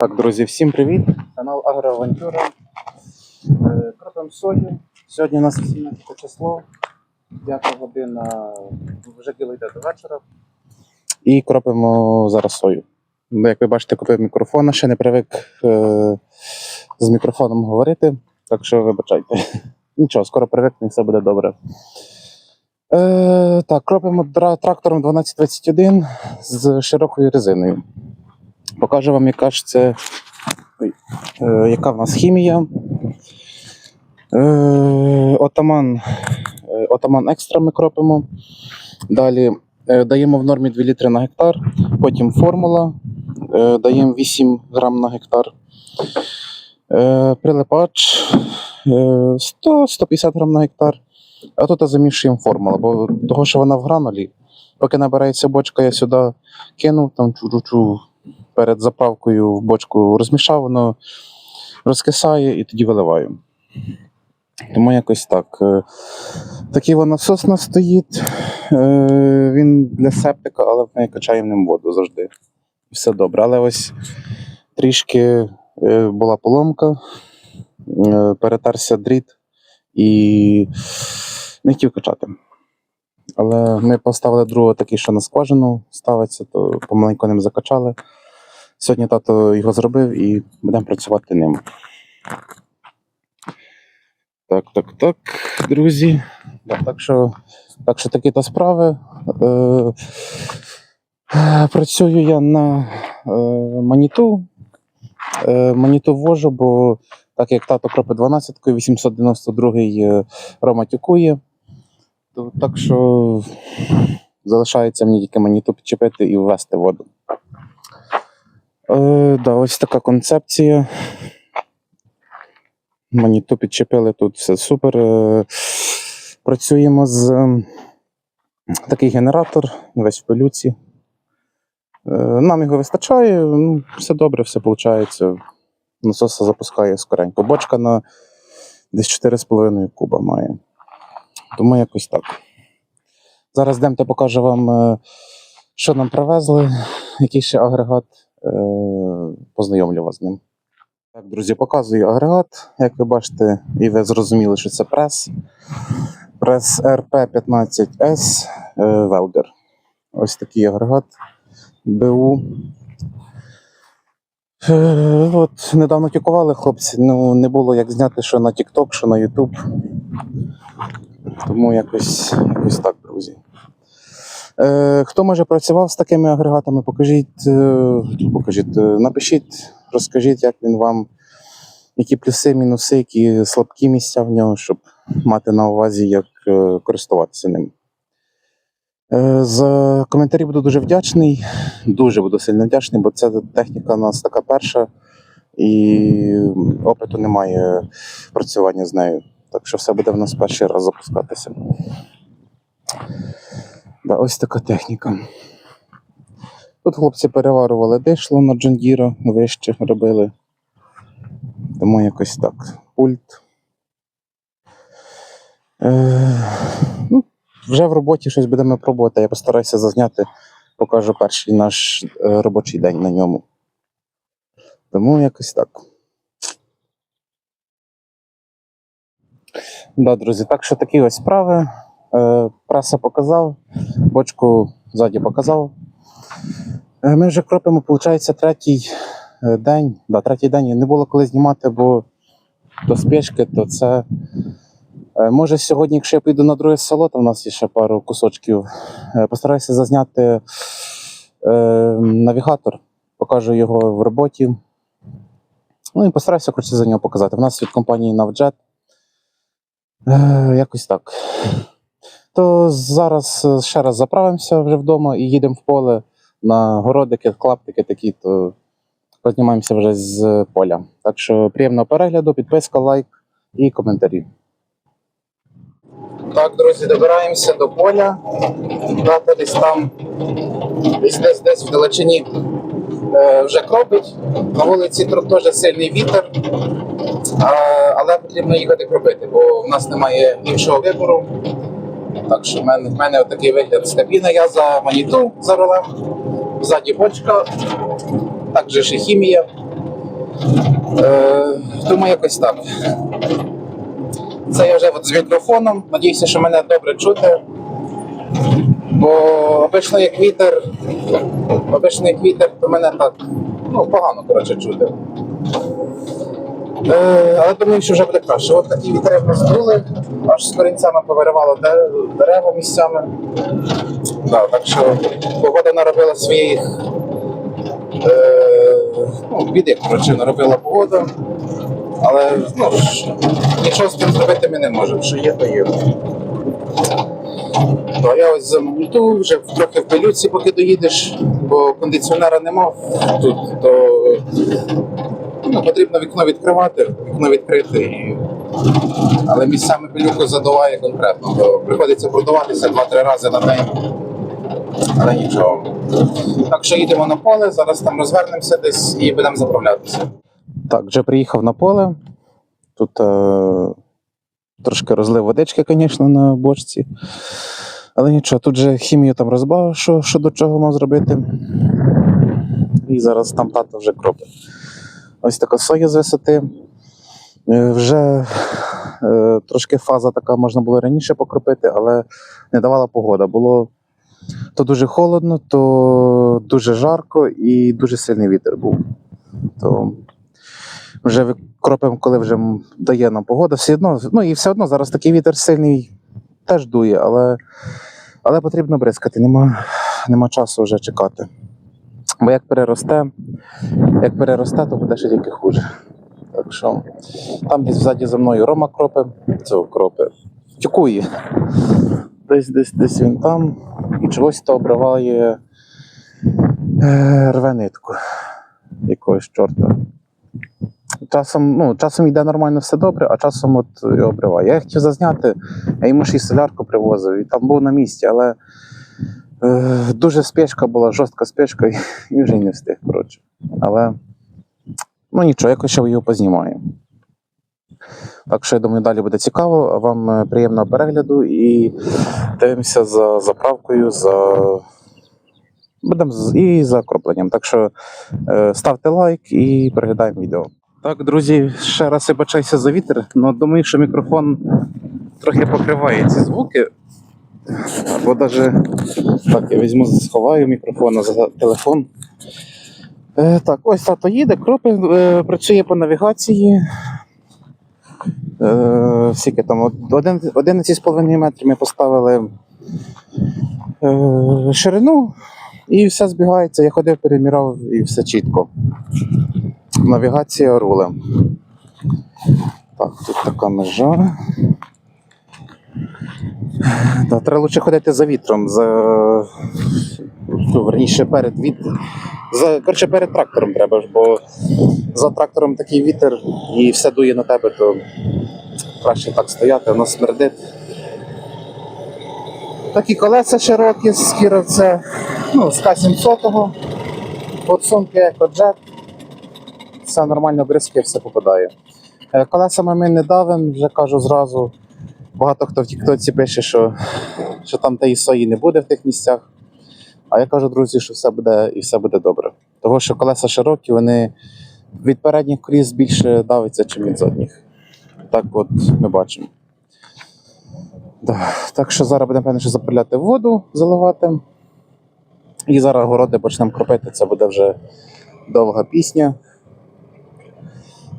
Так, друзі, всім привіт! Канал Агроавантюра. Е, Кропимо сою. Сьогодні у нас 18 число, 5 година, вже діло йде до вечора. І кропимо зараз сою. Як ви бачите, купив мікрофон, ще не привик е, з мікрофоном говорити, так що вибачайте. Нічого, скоро привикне, все буде добре. Е, так, кропимо трактором 1221 з широкою резиною. Покажу вам, яка ж це Е, яка в нас хімія. Е, отаман, е, отаман екстра ми кропимо. Далі е, даємо в нормі 2 літри на гектар, потім формула, е, даємо 8 грам на гектар. Е, прилипач е, 100-150 грам на гектар. А тут замішуємо формула, бо того, що вона в гранулі. Поки набирається бочка, я сюди кинув там чу-чу-чу перед заправкою в бочку розмішав, воно розкисає і тоді виливаю. Тому якось так. Е, Такий воно насос нас стоїть. Е, Він для септика, але ми качаємо ним воду завжди. І все добре. Але ось трішки е, була поломка, перетерся дріт і не хотів качати. Але ми поставили другого такий, що на скважину ставиться, то помаленьку ним закачали. Сьогодні тато його зробив і будемо працювати ним. Так, так, так, друзі. Так, так що, так що такі то справи. Е, працюю я на е, маніту. Е, маніту ввожу, бо так як тато кропить 12 892 е, Рома тюкує. То, так що залишається мені тільки маніту підчепити і ввести воду. Е, да, ось така концепція. Маніту підчепили тут все супер. Е, працюємо з ем, такий генератор, весь в пилюці. Е, нам його вистачає, ну, все добре, все виходить. Насоса запускає скоренько. Бочка на десь 4,5 куба має. Тому якось так. Зараз йдемте покажу вам, е, що нам привезли, який ще агрегат. Е, Познайомлю вас з ним. Так, друзі, показую агрегат. Як ви бачите, і ви зрозуміли, що це прес. Прес RP15S е, Welder. Ось такий агрегат БУ. Е, От, недавно тікували хлопці, ну не було як зняти, що на TikTok, що на YouTube. Тому якось, якось так, друзі. Е, хто може працював з такими агрегатами, покажіть, е, покажіть, е, напишіть, розкажіть, як він вам, які плюси, мінуси, які слабкі місця в нього, щоб мати на увазі, як користуватися ним. За коментарі буду дуже вдячний, дуже буду сильно вдячний, бо ця техніка у нас така перша, і опиту немає працювання з нею. Так що все буде в нас перший раз запускатися. Да, ось така техніка. Тут хлопці переварували дишло на Джондіра, вище робили. Тому якось так. Пульт. Е, ну, вже в роботі щось будемо пробувати. Я постараюся зазняти, покажу перший наш е, робочий день на ньому. Тому якось так. Да, друзі, так що такі ось справи. Е, преса показав, бочку ззаді показав. Е, Ми вже кропимо, виходить, третій е, день. Да, третій день не було коли знімати, бо до спішки, то це. Може, сьогодні, якщо я поїду на друге село, то в нас є ще пару кусочків. Постараюся зазняти навігатор, покажу його в роботі. Ну і постараюся коротше, за нього показати. В нас від компанії. Е, якось так. То зараз е, ще раз заправимося вже вдома і їдемо в поле на городики, клаптики такі, то познімаємося вже з поля. Так що приємного перегляду, підписка, лайк і коментарі. Так, друзі, добираємося до поля. Тато десь там, десь десь десь в далечині е, вже кропить. На вулиці теж сильний вітер. А, але потрібно їхати кропити, бо в нас немає іншого вибору. Так що в мене, в мене такий вигляд з кабіни. Я за маніту за рулем, ззаді бочка, також і хімія. Е, думаю, якось так. Це я вже от з мікрофоном. Надіюся, що мене добре чути. Бо обично як вітер, обично як вітер, то мене так ну, погано коротше, чути. Е, але думаю, що вже буде краще. От такі вітри нас аж з корінцями повиривало де- дерева місцями. Да, так що погода наробила своїх е, ну, біди, коротше, наробила погода. Але ну, ж, нічого з тим зробити ми не можемо. Що є, то є. То я ось замонтую, вже трохи в пилюці, поки доїдеш, бо кондиціонера нема тут, то ну, потрібно вікно відкривати, вікно відкрити. І... Але місцями пилюку задуває конкретно, то приходиться продуватися 2-3 рази на день. Але нічого. Так що їдемо на поле, зараз там розвернемося десь і будемо заправлятися. Так, вже приїхав на поле. Тут е, трошки розлив водички, звісно, на бочці. Але нічого, тут же хімію там розбавив, що, що до чого мав зробити. І зараз там тато вже кропить. Ось така соя з висоти. Е, Вже е, трошки фаза така можна було раніше покропити, але не давала погода. Було то дуже холодно, то дуже жарко і дуже сильний вітер був. То вже кропимо, коли вже дає нам погода. Все одно, ну і все одно зараз такий вітер сильний теж дує, але, але потрібно бризкати, нема, нема часу вже чекати. Бо як переросте, як переросте, то буде ще тільки хуже. Так що там десь ззаді за мною Рома кропи, цього кропи, тюкує. Десь, десь, десь він там і чогось то обриває е, рве нитку якогось чорта. Часом, ну, часом йде нормально все добре, а часом от і обриває. Я хотів зазняти, я йому ще й солярку привозив, і там був на місці, але е, дуже спешка була, жорстка спешка, і, вже не встиг, коротше. Але ну нічого, якось ще його познімаю. Так що я думаю, далі буде цікаво. Вам е, приємного перегляду і дивимося за заправкою, за будемо і за кропленням. Так що е, ставте лайк і переглядаємо відео. Так, друзі, ще раз вибачайся за вітер, але думаю, що мікрофон трохи покриває ці звуки. Або навіть так, я візьму, сховаю мікрофон за телефон. Е, так, ось тато їде, кропи, е, працює по навігації. Е, скільки там, один- 11,5 метрів ми поставили е, ширину, і все збігається. Я ходив, переміряв і все чітко. Навігація рулем. Так, тут така межа. Да, треба лучше ходити за вітром, за ну, верніше перед від... за, коротше, перед трактором треба ж, бо за трактором такий вітер і все дує на тебе, то краще так стояти, воно смердить. Такі колеса широкі з кіровця, ну, з К-700, от сумки EcoJet. Все нормально бризки, все попадає. Е, Колесами ми не давимо, вже кажу зразу. Багато хто в Тіктоці пише, що, що там тієї сої не буде в тих місцях. А я кажу, друзі, що все буде і все буде добре. Тому що колеса широкі, вони від передніх коліс більше давиться, ніж від задніх. Так от ми бачимо. Да. Так що зараз будемо певно, що заправляти воду, заливати. І зараз городи почнемо кропити. Це буде вже довга пісня.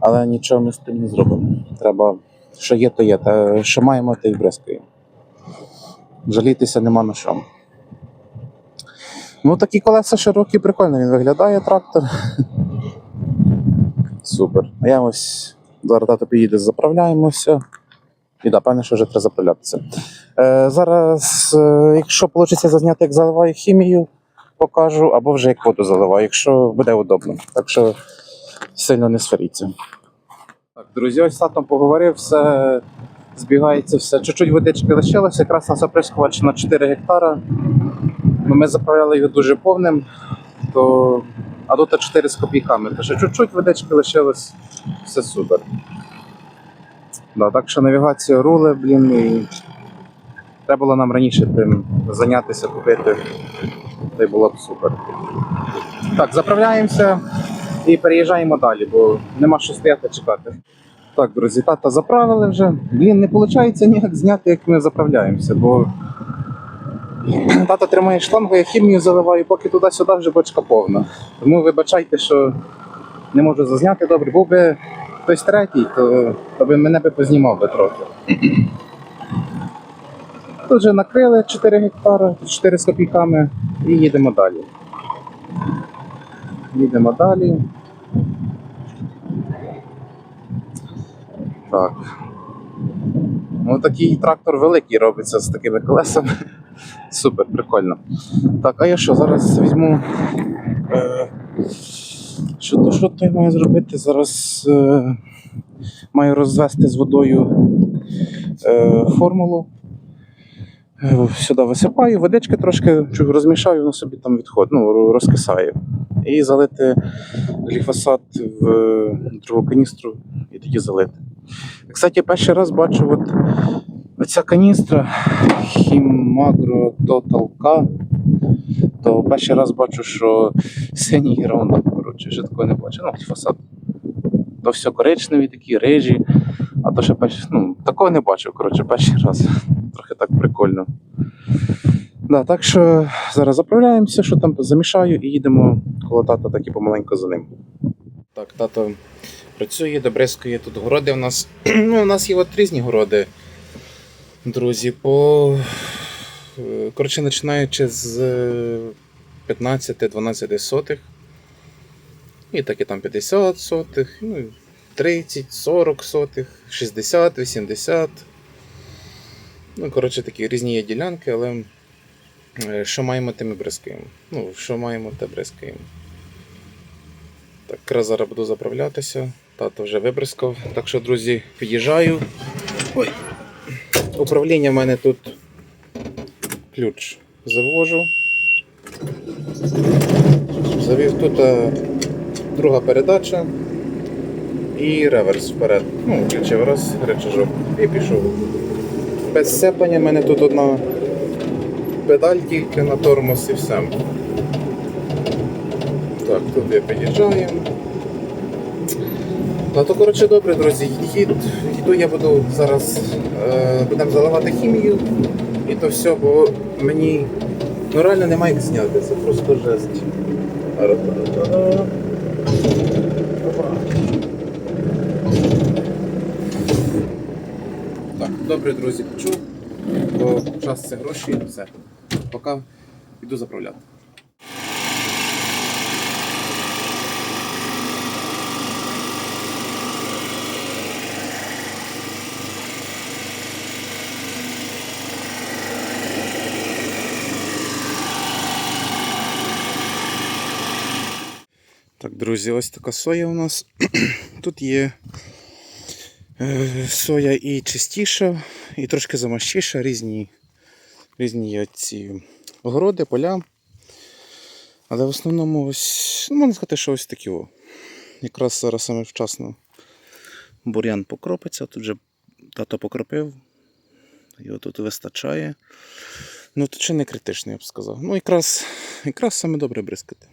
Але нічого ми з тим не зробимо. Треба, що є, то є. Та що маємо, то й бризкаємо. Жалітися нема на що. Ну, такі колеса широкі, прикольно він виглядає трактор. Супер. А я ось зараз тато під'їде, заправляємося. І да, певне, що вже треба заправлятися. Е, зараз, е, якщо вийде зазняти, як заливаю хімію, покажу, або вже як воду заливаю, якщо буде удобно. Так що сильно не сваріться. Друзі, ось з татом поговорив, все збігається, все. Чуть-чуть водички лишилося, якраз на заприскувач на 4 гектара. Ну, ми заправляли його дуже повним, то... а тут 4 з копійками. То чуть-чуть водички лишилось, все супер. Да, так що навігація рули, блін, і треба було нам раніше тим зайнятися, купити. Та й було б супер. Так, заправляємося І переїжджаємо далі, бо нема що стояти чекати. Так, друзі, тата заправили вже. Блін, не виходить ніяк зняти, як ми заправляємося, бо тато тримає шлангу, я хімію заливаю, поки туди-сюди вже бочка повна. Тому вибачайте, що не можу зазняти добре. Був би хтось третій, то, то би мене би познімав би трохи. Тут вже накрили 4 гектари, 4 з копійками і їдемо далі. Їдемо далі. Так. Ну, такий трактор великий робиться з такими колесами. Супер, прикольно. Так, а я що, зараз візьму. Е, що то, що то я маю зробити? Зараз е, маю розвести з водою е, формулу. Е, Сюди висипаю, водички трошки розмішаю, воно собі там відходить, ну, ро- розкисає. І залити гліфосат в другу каністру і тоді залити. Кстати, перший раз бачу, от оця каністра Хімагро Total то перший раз бачу, що синій раундап, коротше, ще такого не бачу. Ну, гліфосат. То все коричневі, такі рижі, а то ще перший, ну, такого не бачив, коротше, перший раз. Трохи так прикольно. Да, так що зараз заправляємося, що там замішаю і їдемо коло тата так і помаленьку за ним. Так, тато працює, добризкує тут городи у нас. ну, у нас є от різні городи, друзі, по. е, Коротше, починаючи з е, 15-12 сотих. І так і там 50 сотих, ну, 30, 40 сотих, 60, 80. Ну, коротше, такі різні є ділянки, але е, що маємо, тим і бризкаємо. Ну, що маємо, те бризкаємо. Так, якраз зараз буду заправлятися. Тато вже вибризкав. Так що, друзі, під'їжджаю. Ой. Управління в мене тут ключ завожу. Завів тут е, друга передача і реверс вперед. Ну, включив раз, речажок і пішов. Без сцеплення в мене тут одна педаль тільки на тормоз і все. Так, тут я під'їжджаємо. Ну то коротше добре, друзі, їду я буду зараз е, будемо заливати хімію і то все, бо мені ну, реально немає як зняти, це просто жесть. Так, добре, друзі, почув, бо час це гроші, все. Поки йду заправляти. Друзі, ось така соя у нас. Тут є е, соя і чистіша, і трошки замащіша, різні, різні ці огороди, поля. Але в основному ось, ну, можна сказати, що ось такі. О. Якраз зараз саме вчасно бур'ян покропиться, тут вже тато покропив, його тут вистачає. Ну, тут ще не критично, я б сказав. Ну, якраз, якраз саме добре бризкати.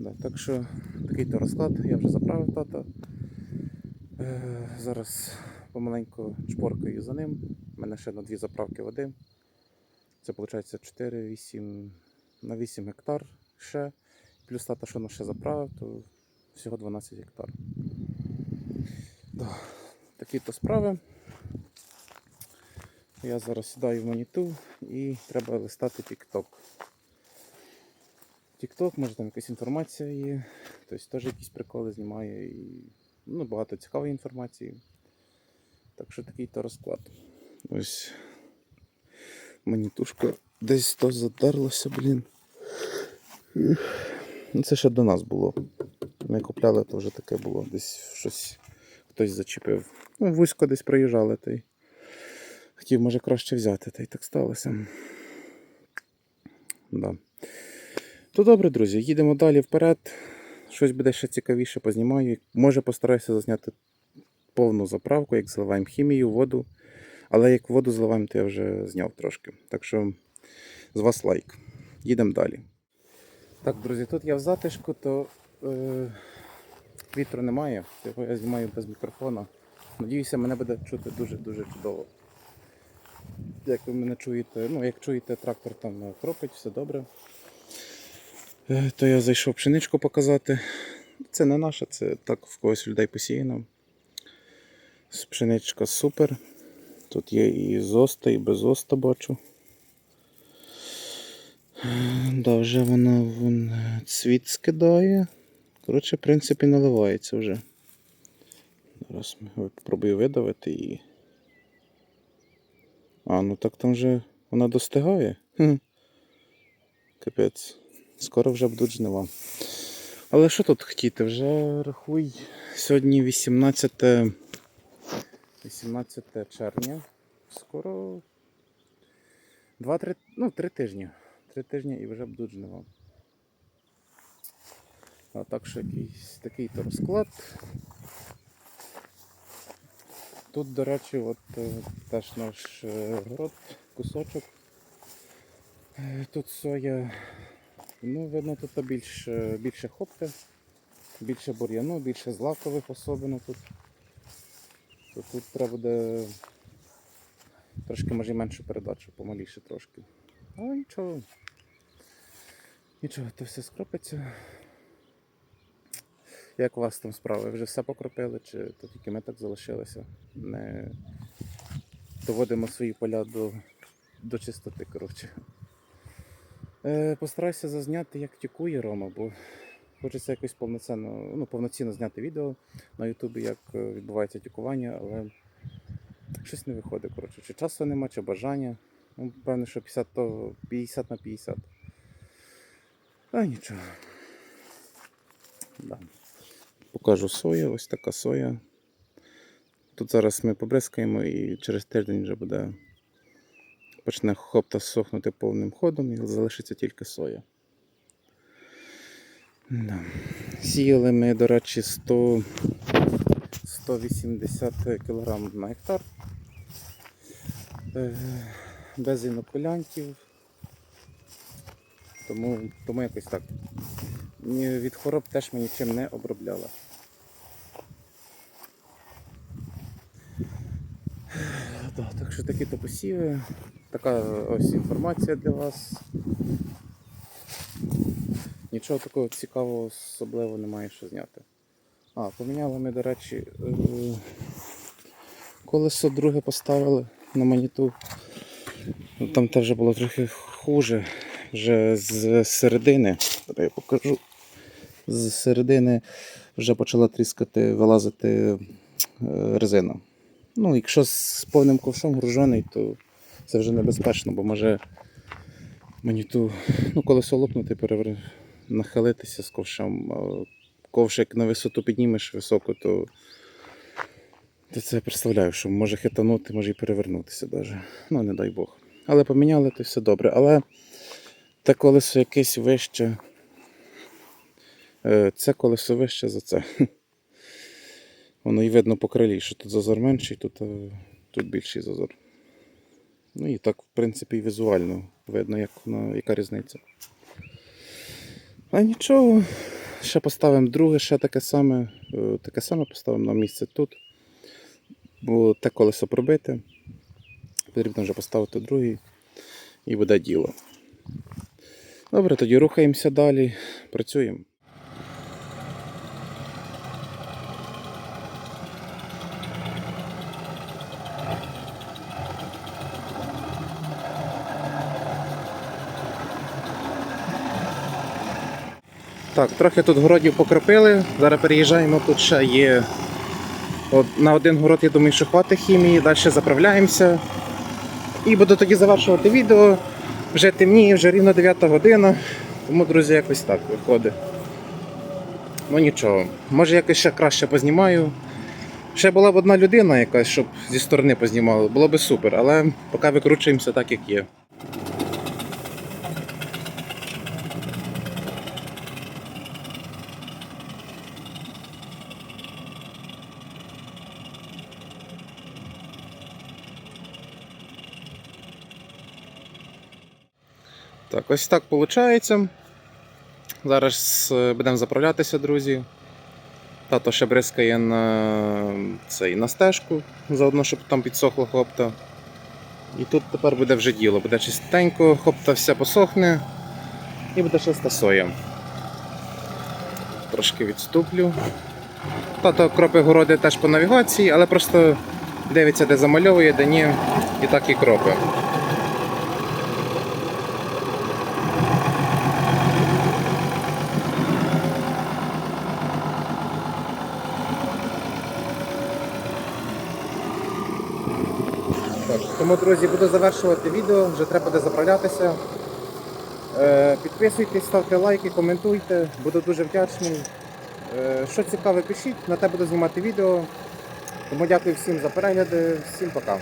Да, так що такий то розклад, я вже заправив тата. Е, зараз помаленьку чпоркаю за ним. У мене ще на дві заправки води. Це виходить 4, 8 на 8 гектар ще. Плюс тата, що на ще заправив, то всього 12 гектар. Да, такі то справи. Я зараз сідаю в моніту і треба листати TikTok. TikTok, може там якась інформація є, тобто теж якісь приколи знімає і ну, багато цікавої інформації. Так що такий то розклад. Ось манітушка десь то задерлося, блін. Ну, Це ще до нас було. Ми купляли, то вже таке було. Десь щось хтось зачепив. Ну, вузько десь проїжджали, та й хотів, може, краще взяти, та й так сталося. Да. То добре, друзі, їдемо далі вперед. Щось буде ще цікавіше, познімаю. Може постараюся зазняти повну заправку, як заливаємо хімію, воду. Але як воду заливаємо, то я вже зняв трошки. Так що з вас лайк. Їдемо далі. Так, друзі, тут я в затишку, то е, вітру немає, того я знімаю без мікрофона. Надіюся, мене буде чути дуже-дуже чудово. Як ви мене чуєте, ну як чуєте, трактор там е, кропить, все добре. Е, то я зайшов пшеничку показати. Це не наша, це так в когось людей посіяно. Пшеничка супер. Тут є і з оста, і без оста бачу. Да, вже вона вон, цвіт скидає. Коротше, в принципі, наливається вже. Зараз спробую видавити її. А, ну так там вже вона достигає. Хм. Капець. Скоро вже будуть жнива. Але що тут хотіти? Вже рахуй. Сьогодні 18, 18 червня. Скоро 2-3, ну, 3 тижні. 3 тижні і вже будуть жнива. А так що якийсь такий то розклад. Тут, до речі, от е, теж наш е, город, кусочок. Е, Тут соя, ну, видно, тут більше, більше хопти, більше бур'яну, більше злакових особливо тут. То тут треба буде трошки може меншу передачу, помаліше трошки. Але нічого. Нічого, то все скропиться. Як у вас там справи? Вже все покропили, чи то тільки ми так залишилися? Не доводимо свої поля до, до чистоти, коротше. Е, постараюся зазняти, як тікує Рома, бо хочеться якось повноцінно, ну, повноцінно зняти відео на Ютубі, як е, відбувається тікування, але щось не виходить, коротше. Чи часу нема, чи бажання. Ну, певно, що 50, то 50 на 50. А нічого. Да. Покажу соя, ось така соя. Тут зараз ми побризкаємо і через тиждень вже буде почне хопта сохнути повним ходом і залишиться тільки соя. Да. Сіяли ми, до речі, 100, 180 кг на гектар. Е, Без інокулянтів. Тому, тому якось так. Від хвороб теж ми нічим не обробляли. Да, так що такі то посіви. Така ось інформація для вас. Нічого такого цікавого особливо немає що зняти. А, поміняли ми, до речі, е, колесо друге поставили на маніту. Ну, Там те вже було трохи хуже. Вже з середини, я покажу. З середини вже почала тріскати, вилазити е, резина. Ну, якщо з повним ковшом гружений, то це вже небезпечно, бо може маніту, ну, колесо лопнути, перевер... нахилитися з ковшем. А Ковш, як на висоту піднімеш високо, то, то це я представляю, що може хитанути, може і перевернутися навіть. Ну, не дай Бог. Але поміняли, то все добре. Але те колесо якесь вище. Е, Це колесо вище за це. Воно і видно по крилі, що тут зазор менший, тут, е, тут більший зазор. Ну і так, в принципі, і візуально видно, як воно, яка різниця. А нічого, ще поставимо друге, ще таке саме. е, Таке саме поставимо на місце тут. Бо те колесо пробите. Потрібно вже поставити другий і буде діло. Добре, тоді рухаємося далі, працюємо. Так, трохи тут городів покропили. Зараз переїжджаємо, тут ще є. От, на один город, я думаю, що хватить хімії, далі заправляємося. І буду тоді завершувати відео. Вже темніє, вже рівно 9 година. Тому, друзі, якось так виходить. Ну нічого, може якось ще краще познімаю. Ще була б одна людина якась, щоб зі сторони познімали, було б супер, але поки викручуємося так, як є. Ось так виходить. Зараз е, будемо заправлятися, друзі. Тато ще бризкає на цей на стежку, заодно, щоб там підсохла хопта. І тут тепер буде вже діло. Буде чистенько, хопта вся посохне і буде чиста соя. Трошки відступлю. Тато кропи городи теж по навігації, але просто дивиться, де замальовує, де ні, і так і кропи. Так, тому, друзі, буду завершувати відео, вже треба буде заправлятися. Е, Підписуйтесь, ставте лайки, коментуйте, буду дуже вдячний. Е, Що цікаве, пишіть, на те буду знімати відео. Тому дякую всім за перегляди, всім пока.